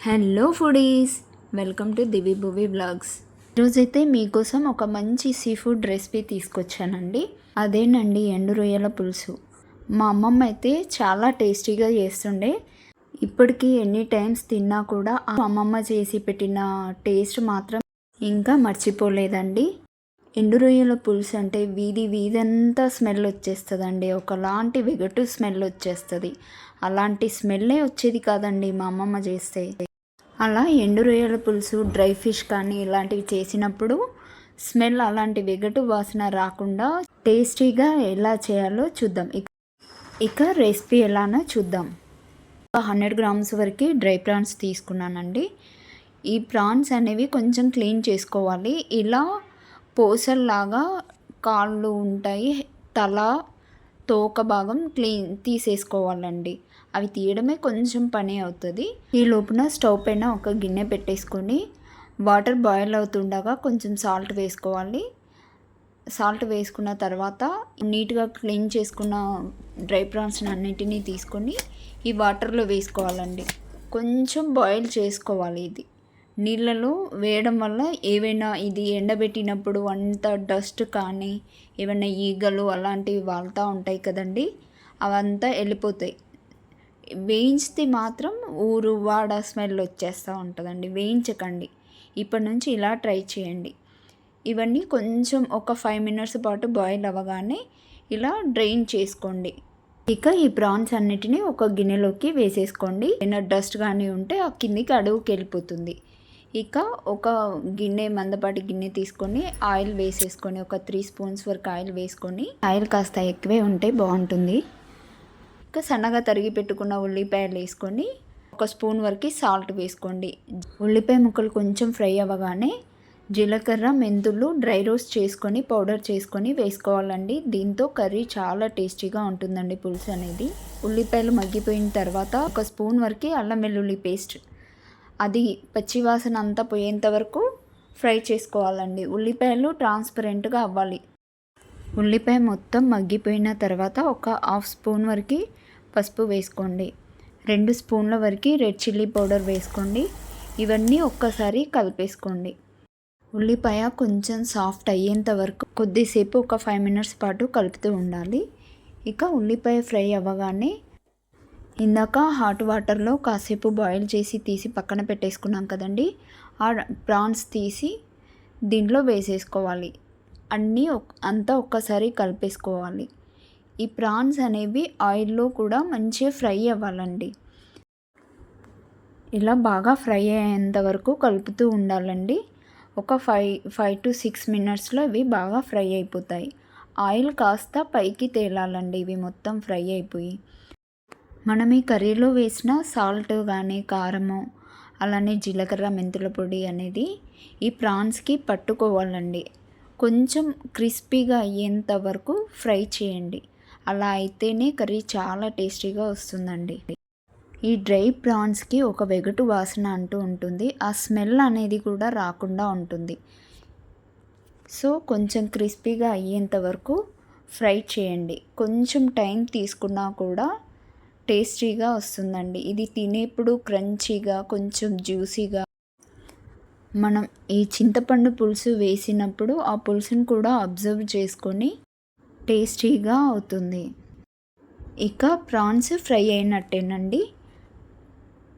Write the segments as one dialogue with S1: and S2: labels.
S1: Hello foodies welcome to Divi Bhuvi blogs ఈరోజైతే మీకోసం ఒక మంచి సీ ఫుడ్ రెసిపీ తీసుకొచ్చానండి. అదేనండి ఎండు రొయ్యల పులుసు. మా అమ్మమ్మ అయితే చాలా టేస్టీగా చేస్తుండే. ఇప్పటికీ ఎన్ని టైమ్స్ తిన్నా కూడా అమ్మమ్మ చేసి పెట్టిన టేస్ట్ మాత్రం ఇంకా మర్చిపోలేదండి. ఎండు రొయ్యల పులుసు అంటే వీధి వీధంతా స్మెల్ వచ్చేస్తుందండి. ఒకలాంటి వెగటు స్మెల్ వచ్చేస్తుంది. అలాంటి స్మెల్లే వచ్చేది కాదండి మా అమ్మమ్మ చేస్తే. అలా ఎండు రొయ్యల పులుసు డ్రై ఫిష్ కానీ ఇలాంటివి చేసినప్పుడు స్మెల్ అలాంటి వెగటు వాసన రాకుండా టేస్టీగా ఎలా చేయాలో చూద్దాం. ఇక ఇక రెసిపీ ఎలానో చూద్దాం. హండ్రెడ్ గ్రామ్స్ వరకు డ్రై ప్రాన్స్ తీసుకున్నానండి. ఈ ప్రాన్స్ అనేవి కొంచెం క్లీన్ చేసుకోవాలి. ఇలా పూసల్లాగా కాళ్ళు ఉంటాయి తల తోక భాగం క్లీన్ తీసేసుకోవాలండి. అవి తీయడమే కొంచెం పని అవుతుంది. ఈ లోపున స్టవ్ పైన ఒక గిన్నె పెట్టేసుకొని వాటర్ బాయిల్ అవుతుండగా కొంచెం సాల్ట్ వేసుకోవాలి. సాల్ట్ వేసుకున్న తర్వాత నీట్గా క్లీన్ చేసుకున్న డ్రై ప్రాన్స్ అన్నిటినీ తీసుకొని ఈ వాటర్లో వేసుకోవాలండి. కొంచెం బాయిల్ చేసుకోవాలి ఇది. నీళ్ళలో వేయడం వల్ల ఏవైనా ఇది ఎండబెట్టినప్పుడు అంత డస్ట్ కానీ ఏమైనా ఈగలు అలాంటివి వాళ్తూ ఉంటాయి కదండి అవంతా వెళ్ళిపోతాయి. వేయించితే మాత్రం ఊరు వాడ స్మెల్ వచ్చేస్తూ ఉంటుందండి. వేయించకండి. ఇప్పటి నుంచి ఇలా ట్రై చేయండి. ఇవన్నీ కొంచెం ఒక ఫైవ్ మినిట్స్ పాటు బాయిల్ అవ్వగానే ఇలా డ్రైన్ చేసుకోండి. ఇక ఈ ప్రాన్స్ అన్నిటినీ ఒక గిన్నెలోకి వేసేసుకోండి. ఏమైనా డస్ట్ కానీ ఉంటే ఆ కిందికి అడుగుకి వెళ్ళిపోతుంది. ఇక ఒక గిన్నె మందపాటి గిన్నె తీసుకొని ఆయిల్ వేసేసుకొని ఒక త్రీ స్పూన్స్ వరకు ఆయిల్ వేసుకొని ఆయిల్ కాస్త ఎక్కువే ఉంటే బాగుంటుంది. ఇక సన్నగా తరిగి పెట్టుకున్న ఉల్లిపాయలు వేసుకొని ఒక స్పూన్ వరకు సాల్ట్ వేసుకోండి. ఉల్లిపాయ ముక్కలు కొంచెం ఫ్రై అవ్వగానే జీలకర్ర మెంతులు డ్రై రోస్ట్ చేసుకొని పౌడర్ చేసుకొని వేసుకోవాలండి. దీంతో కర్రీ చాలా టేస్టీగా ఉంటుందండి పులుసు అనేది. ఉల్లిపాయలు మగ్గిపోయిన తర్వాత ఒక స్పూన్ వరకు అల్లం వెల్లుల్లి పేస్ట్ అది పచ్చివాసన అంతా పోయేంత వరకు ఫ్రై చేసుకోవాలండి. ఉల్లిపాయలు ట్రాన్స్పరెంట్గా అవ్వాలి. ఉల్లిపాయ మొత్తం మగ్గిపోయిన తర్వాత ఒక హాఫ్ స్పూన్ వరకు పసుపు వేసుకోండి. రెండు స్పూన్ల వరకు రెడ్ చిల్లీ పౌడర్ వేసుకోండి. ఇవన్నీ ఒక్కసారి కలిపేసుకోండి. ఉల్లిపాయ కొంచెం సాఫ్ట్ అయ్యేంత వరకు కొద్దిసేపు ఒక ఫైవ్ మినిట్స్ పాటు కలుపుతూ ఉండాలి. ఇక ఉల్లిపాయ ఫ్రై అవ్వగానే ఇందాక హాట్ వాటర్లో కాసేపు బాయిల్ చేసి తీసి పక్కన పెట్టేసుకున్నాం కదండి. ఆ ప్రాన్స్ తీసి దీంట్లో వేసేసుకోవాలి. అన్నీ అంతా ఒక్కసారి కలిపేసుకోవాలి. ఈ ప్రాన్స్ అనేవి ఆయిల్లో కూడా మంచిగా ఫ్రై అవ్వాలండి. ఇలా బాగా ఫ్రై అయ్యేంత వరకు కలుపుతూ ఉండాలండి. ఒక ఫైవ్ ఫైవ్ టు సిక్స్ మినిట్స్లో ఇవి బాగా ఫ్రై అయిపోతాయి. ఆయిల్ కాస్త పైకి తేలాలండి ఇవి మొత్తం ఫ్రై అయిపోయి. మనం ఈ కర్రీలో వేసిన సాల్ట్ కానీ కారము అలానే జీలకర్ర మెంతుల పొడి అనేది ఈ ప్రాన్స్కి పట్టుకోవాలండి. కొంచెం క్రిస్పీగా అయ్యేంత వరకు ఫ్రై చేయండి. అలా అయితేనే కర్రీ చాలా టేస్టీగా వస్తుందండి. ఈ డ్రై ప్రాన్స్కి ఒక వెగటు వాసన అంటూ ఉంటుంది. ఆ స్మెల్ అనేది కూడా రాకుండా ఉంటుంది. సో కొంచెం క్రిస్పీగా అయ్యేంత వరకు ఫ్రై చేయండి. కొంచెం టైం తీసుకున్నా కూడా టేస్టీగా వస్తుందండి. ఇది తినేప్పుడు క్రంచీగా కొంచెం జ్యూసీగా. మనం ఈ చింతపండు పులుసు వేసినప్పుడు ఆ పులుసుని కూడా అబ్జర్వ్ చేసుకొని టేస్టీగా అవుతుంది. ఇక ప్రాన్స్ ఫ్రై అయినట్టేనండి.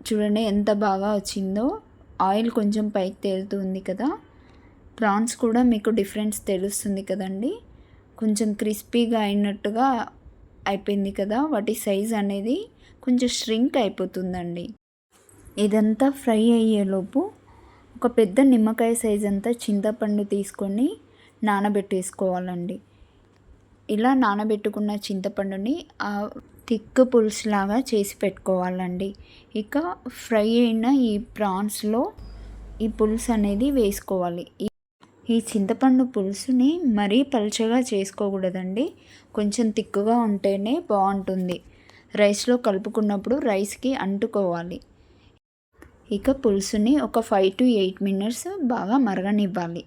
S1: చూడండి ఎంత బాగా వచ్చిందో. ఆయిల్ కొంచెం పైకి తేలుతుంది కదా. ప్రాన్స్ కూడా మీకు డిఫరెన్స్ తెలుస్తుంది కదండి. కొంచెం క్రిస్పీగా అయినట్టుగా అయిపోయింది కదా వాటి సైజ్ అనేది కొంచెం ష్రింక్ అయిపోతుందండి. ఇదంతా ఫ్రై అయ్యేలోపు ఒక పెద్ద నిమ్మకాయ సైజ్ అంతా చింతపండు తీసుకొని నానబెట్టేసుకోవాలండి. ఇలా నానబెట్టుకున్న చింతపండుని ఆ థిక్ పులుసులాగా చేసి పెట్టుకోవాలండి. ఇక ఫ్రై అయిన ఈ ప్రాన్స్లో ఈ పులుసు అనేది వేసుకోవాలి. ఈ చింతపండు పులుసుని మరీ పలుచగా చేసుకోకూడదండి. కొంచెం తిక్కుగా ఉంటేనే బాగుంటుంది. రైస్లో కలుపుకున్నప్పుడు రైస్కి అంటుకోవాలి. ఇక పులుసుని ఒక ఫైవ్ టు ఎయిట్ మినిట్స్ బాగా మరగనివ్వాలి.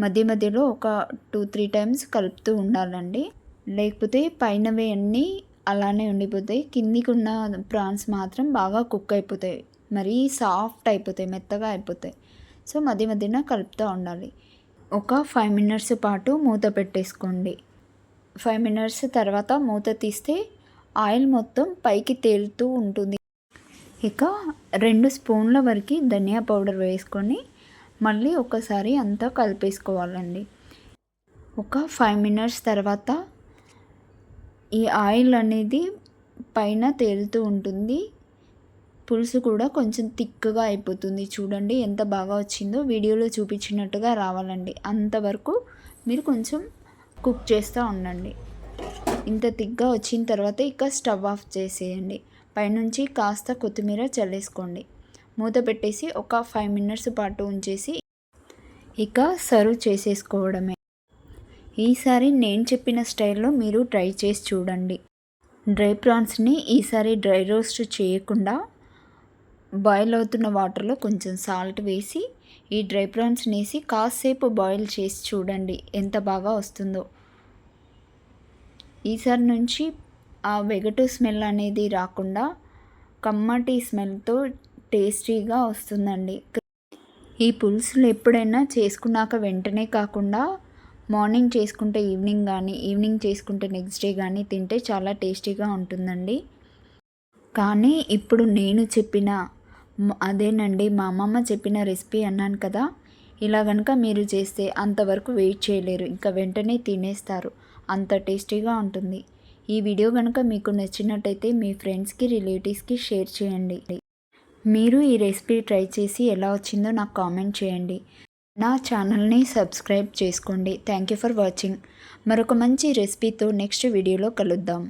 S1: మధ్య మధ్యలో ఒక టూ త్రీ టైమ్స్ కలుపుతూ ఉండాలండి. లేకపోతే పైనవి అన్నీ అలానే ఉండిపోతాయి. కిందికి ఉన్న ప్రాన్స్ మాత్రం బాగా కుక్ అయిపోతాయి. మరీ సాఫ్ట్ అయిపోతాయి మెత్తగా అయిపోతాయి. సో మధ్య మధ్యన కలుపుతూ ఉండాలి. ఒక ఫైవ్ మినిట్స్ పాటు మూత పెట్టేసుకోండి. ఫైవ్ మినిట్స్ తర్వాత మూత తీస్తే ఆయిల్ మొత్తం పైకి తేలుతూ ఉంటుంది. ఇక రెండు స్పూన్ల వరకు ధనియా పౌడర్ వేసుకొని మళ్ళీ ఒకసారి అంతా కలిపేసుకోవాలండి. ఒక ఫైవ్ మినిట్స్ తర్వాత ఈ ఆయిల్ అనేది పైన తేలుతూ ఉంటుంది. పులుసు కూడా కొంచెం థిక్గా అయిపోతుంది. చూడండి ఎంత బాగా వచ్చిందో. వీడియోలో చూపించినట్టుగా రావాలండి. అంతవరకు మీరు కొంచెం కుక్ చేస్తూ ఉండండి. ఇంత థిక్గా వచ్చిన తర్వాత ఇక స్టవ్ ఆఫ్ చేసేయండి. పైనుంచి కాస్త కొత్తిమీర చల్లేసుకోండి. మూత పెట్టేసి ఒక ఫైవ్ మినిట్స్ పాటు ఉంచేసి ఇక సర్వ్ చేసేసుకోవడమే. ఈసారి నేను చెప్పిన స్టైల్లో మీరు ట్రై చేసి చూడండి. డ్రై ప్రాన్స్ని ఈసారి డ్రై రోస్ట్ చేయకుండా బాయిల్ అవుతున్న వాటర్లో కొంచెం సాల్ట్ వేసి ఈ డ్రై ప్రాన్స్ వేసి కాసేపు బాయిల్ చేసి చూడండి ఎంత బాగా వస్తుందో. ఈసారి నుంచి ఆ వెగటు స్మెల్ అనేది రాకుండా కమ్మటి స్మెల్తో టేస్టీగా వస్తుందండి. ఈ పులుసులు ఎప్పుడైనా చేసుకున్నాక వెంటనే కాకుండా మార్నింగ్ చేసుకుంటే ఈవినింగ్ కానీ ఈవినింగ్ చేసుకుంటే నెక్స్ట్ డే కానీ తింటే చాలా టేస్టీగా ఉంటుందండి. కానీ ఇప్పుడు నేను చెప్పిన అదేనండి మా అమ్మమ్మ చెప్పిన రెసిపీ అన్నాను కదా. ఇలా కనుక మీరు చేస్తే అంతవరకు వెయిట్ చేయలేరు ఇంకా వెంటనే తినేస్తారు. అంత టేస్టీగా ఉంటుంది. ఈ వీడియో కనుక మీకు నచ్చినట్టయితే మీ ఫ్రెండ్స్కి రిలేటివ్స్కి షేర్ చేయండి. మీరు ఈ రెసిపీ ట్రై చేసి ఎలా వచ్చిందో నాకు కామెంట్ చేయండి. నా ఛానల్ని సబ్స్క్రైబ్ చేసుకోండి. Thank you for watching. మరొక మంచి రెసిపీతో నెక్స్ట్ వీడియోలో కలుద్దాం.